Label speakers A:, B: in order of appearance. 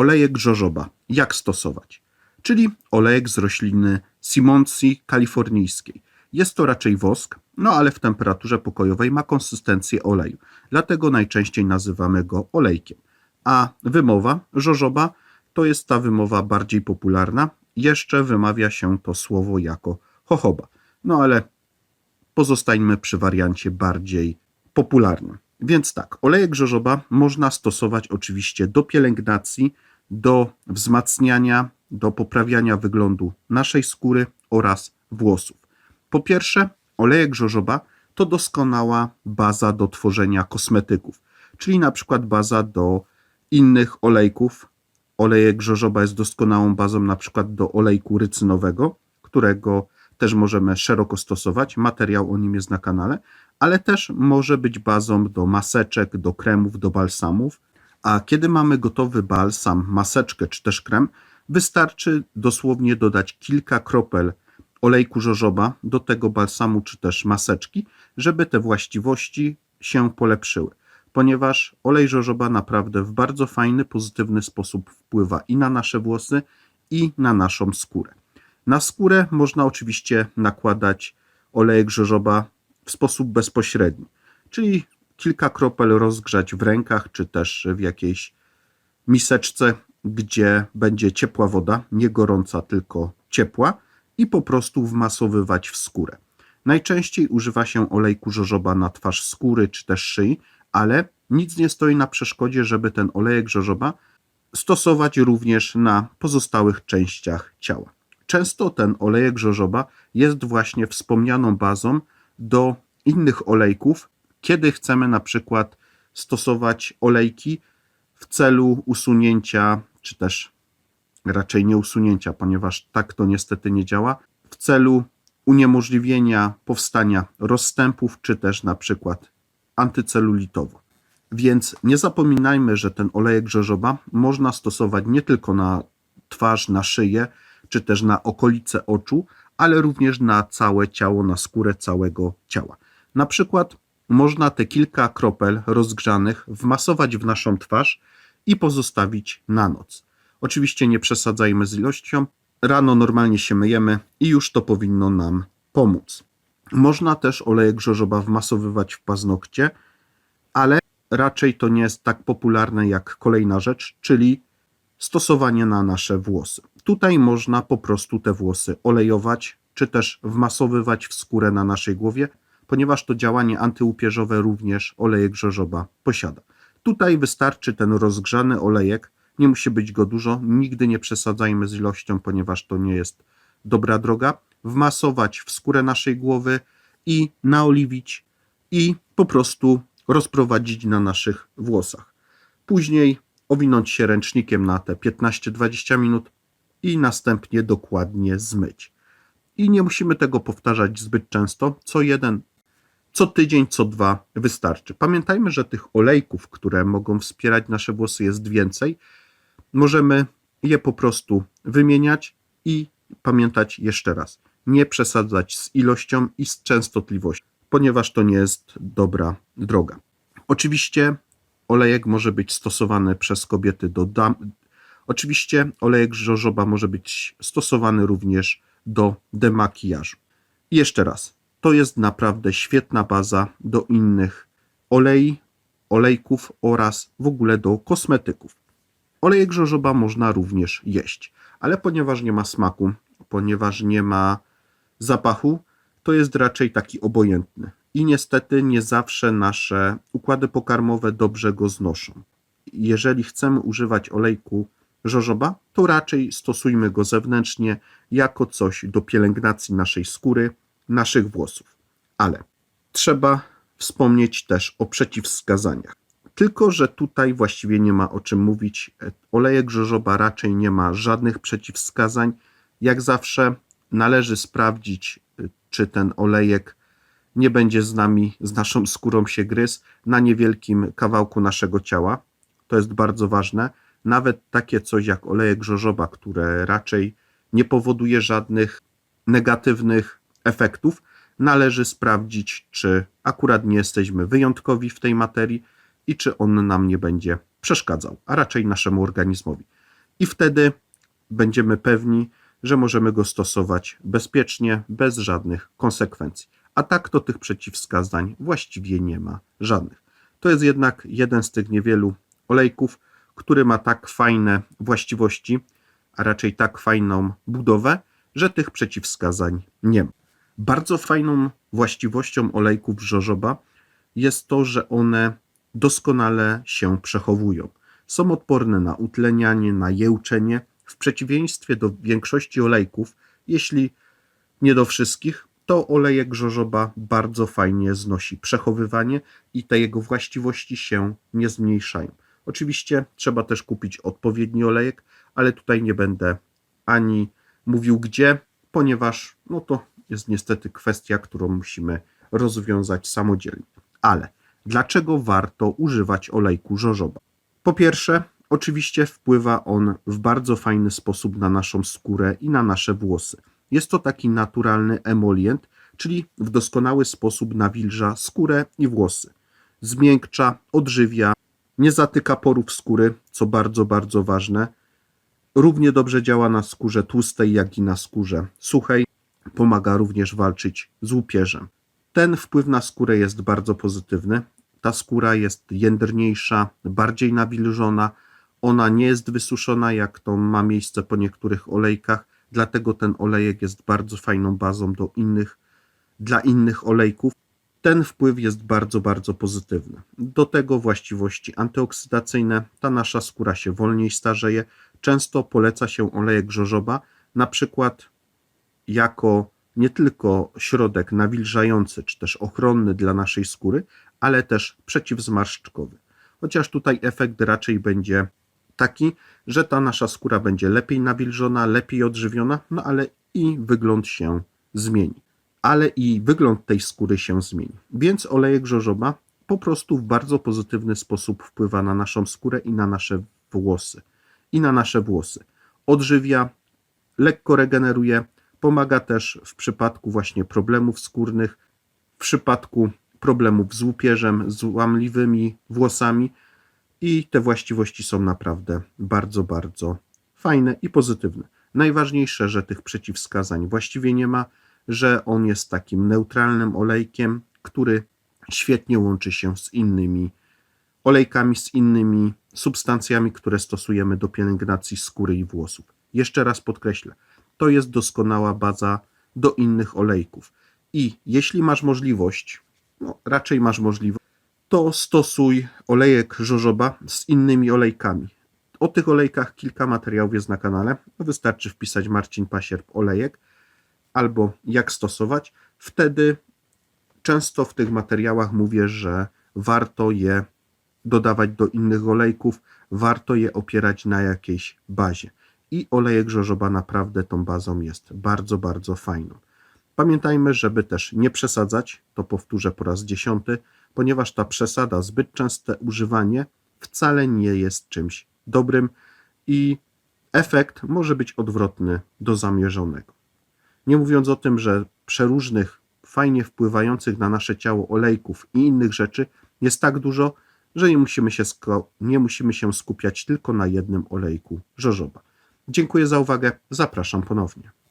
A: olejek żożoba. Jak stosować? Czyli olejek z rośliny Simoncji kalifornijskiej. Jest to raczej wosk, no ale w temperaturze pokojowej ma konsystencję oleju. Dlatego najczęściej nazywamy go olejkiem. A wymowa żożoba to jest ta wymowa bardziej popularna. Jeszcze wymawia się to słowo jako chochoba. No ale pozostańmy przy wariancie bardziej popularnym. Więc tak, olejek żożoba można stosować oczywiście do pielęgnacji, do wzmacniania, do poprawiania wyglądu naszej skóry oraz włosów. Po pierwsze, olejek żożoba to doskonała baza do tworzenia kosmetyków, czyli na przykład baza do innych olejków. Olejek żożoba jest doskonałą bazą na przykład do olejku rycynowego, którego też możemy szeroko stosować. Materiał o nim jest na kanale, ale też może być bazą do maseczek, do kremów, do balsamów. A kiedy mamy gotowy balsam, maseczkę czy też krem, wystarczy dosłownie dodać kilka kropel olejku żożoba do tego balsamu czy też maseczki, żeby te właściwości się polepszyły. Ponieważ olej żożoba naprawdę w bardzo fajny, pozytywny sposób wpływa i na nasze włosy, i na naszą skórę. Na skórę można oczywiście nakładać olejek żożoba w sposób bezpośredni, czyli kilka kropel rozgrzać w rękach, czy też w jakiejś miseczce, gdzie będzie ciepła woda, nie gorąca, tylko ciepła, i po prostu wmasowywać w skórę. Najczęściej używa się olejku żożoba na twarz skóry czy też szyi, ale nic nie stoi na przeszkodzie, żeby ten olejek żożoba stosować również na pozostałych częściach ciała. Często ten olejek żożoba jest właśnie wspomnianą bazą do innych olejków, kiedy chcemy na przykład stosować olejki w celu usunięcia, czy też raczej nie usunięcia, ponieważ tak to niestety nie działa, w celu uniemożliwienia powstania rozstępów, czy też na przykład antycelulitowo. Więc nie zapominajmy, że ten olejek żożoba można stosować nie tylko na twarz, na szyję, czy też na okolice oczu, ale również na całe ciało, na skórę całego ciała. Na przykład można te kilka kropel rozgrzanych wmasować w naszą twarz i pozostawić na noc. Oczywiście nie przesadzajmy z ilością. Rano normalnie się myjemy i już to powinno nam pomóc. Można też olejek żożoba wmasowywać w paznokcie, ale raczej to nie jest tak popularne jak kolejna rzecz, czyli stosowanie na nasze włosy. Tutaj można po prostu te włosy olejować, czy też wmasowywać w skórę na naszej głowie, ponieważ to działanie antyłupieżowe również olejek żożoba posiada. Tutaj wystarczy ten rozgrzany olejek, nie musi być go dużo, nigdy nie przesadzajmy z ilością, ponieważ to nie jest dobra droga. Wmasować w skórę naszej głowy i naoliwić i po prostu rozprowadzić na naszych włosach. Później owinąć się ręcznikiem na te 15-20 minut i następnie dokładnie zmyć. I nie musimy tego powtarzać zbyt często. Co jeden, co tydzień, co dwa wystarczy. Pamiętajmy, że tych olejków, które mogą wspierać nasze włosy, jest więcej. Możemy je po prostu wymieniać i pamiętać jeszcze raz. Nie przesadzać z ilością i z częstotliwością, ponieważ to nie jest dobra droga. Oczywiście olejek może być stosowany przez kobiety do dam. Oczywiście olejek żożoba może być stosowany również do demakijażu. I jeszcze raz, to jest naprawdę świetna baza do innych olei, olejków oraz w ogóle do kosmetyków. Olejek żożoba można również jeść, ale ponieważ nie ma smaku, ponieważ nie ma zapachu, to jest raczej taki obojętny. I niestety nie zawsze nasze układy pokarmowe dobrze go znoszą. Jeżeli chcemy używać olejku żożoba, to raczej stosujmy go zewnętrznie jako coś do pielęgnacji naszej skóry, naszych włosów. Ale trzeba wspomnieć też o przeciwwskazaniach. Tylko, że tutaj właściwie nie ma o czym mówić. Olejek żożoba raczej nie ma żadnych przeciwwskazań. Jak zawsze należy sprawdzić, czy ten olejek nie będzie z nami, z naszą skórą się gryzł na niewielkim kawałku naszego ciała. To jest bardzo ważne. Nawet takie coś jak olejek żożoba, które raczej nie powoduje żadnych negatywnych efektów, należy sprawdzić, czy akurat nie jesteśmy wyjątkowi w tej materii i czy on nam nie będzie przeszkadzał, a raczej naszemu organizmowi. i wtedy będziemy pewni, że możemy go stosować bezpiecznie, bez żadnych konsekwencji. A tak to tych przeciwwskazań właściwie nie ma żadnych. To jest jednak jeden z tych niewielu olejków, który ma tak fajne właściwości, a raczej tak fajną budowę, że tych przeciwwskazań nie ma. Bardzo fajną właściwością olejków żożoba jest to, że one doskonale się przechowują. Są odporne na utlenianie, na jełczenie, w przeciwieństwie do większości olejków, jeśli nie do wszystkich, to olejek żożoba bardzo fajnie znosi przechowywanie i te jego właściwości się nie zmniejszają. Oczywiście trzeba też kupić odpowiedni olejek, ale tutaj nie będę ani mówił gdzie, ponieważ no to jest niestety kwestia, którą musimy rozwiązać samodzielnie. Ale dlaczego warto używać olejku żożoba? Po pierwsze, oczywiście wpływa on w bardzo fajny sposób na naszą skórę i na nasze włosy. Jest to taki naturalny emolient, czyli w doskonały sposób nawilża skórę i włosy. Zmiękcza, odżywia, nie zatyka porów skóry, co bardzo, bardzo ważne. Równie dobrze działa na skórze tłustej, jak i na skórze suchej. Pomaga również walczyć z łupieżem. Ten wpływ na skórę jest bardzo pozytywny. Ta skóra jest jędrniejsza, bardziej nawilżona. Ona nie jest wysuszona, jak to ma miejsce po niektórych olejkach, dlatego ten olejek jest bardzo fajną bazą do innych, dla innych olejków. Ten wpływ jest bardzo, bardzo pozytywny. Do tego właściwości antyoksydacyjne. Ta nasza skóra się wolniej starzeje. Często poleca się olejek żożoba, na przykład jako nie tylko środek nawilżający czy też ochronny dla naszej skóry, ale też przeciwzmarszczkowy. Chociaż tutaj efekt raczej będzie taki, że ta nasza skóra będzie lepiej nawilżona, lepiej odżywiona, no ale i wygląd się zmieni. Ale i wygląd tej skóry się zmieni. Więc olejek żożoba po prostu w bardzo pozytywny sposób wpływa na naszą skórę i na nasze włosy. I na nasze włosy. Odżywia, lekko regeneruje, pomaga też w przypadku właśnie problemów skórnych, w przypadku problemów z łupieżem, z łamliwymi włosami i te właściwości są naprawdę bardzo, bardzo fajne i pozytywne. Najważniejsze, że tych przeciwwskazań właściwie nie ma, że on jest takim neutralnym olejkiem, który świetnie łączy się z innymi olejkami, z innymi substancjami, które stosujemy do pielęgnacji skóry i włosów. Jeszcze raz podkreślę, to jest doskonała baza do innych olejków. I jeśli masz możliwość, no raczej masz możliwość, to stosuj olejek żożoba z innymi olejkami. O tych olejkach kilka materiałów jest na kanale. Wystarczy wpisać Marcin Pasierb olejek albo jak stosować. Wtedy często w tych materiałach mówię, że warto je dodawać do innych olejków, warto je opierać na jakiejś bazie. I olejek żożoba naprawdę tą bazą jest bardzo, bardzo fajną. Pamiętajmy, żeby też nie przesadzać, to powtórzę po raz dziesiąty, ponieważ ta przesada, zbyt częste używanie wcale nie jest czymś dobrym i efekt może być odwrotny do zamierzonego. Nie mówiąc o tym, że przeróżnych, fajnie wpływających na nasze ciało olejków i innych rzeczy jest tak dużo, że nie musimy się, nie musimy się skupiać tylko na jednym olejku żożoba. Dziękuję za uwagę, zapraszam ponownie.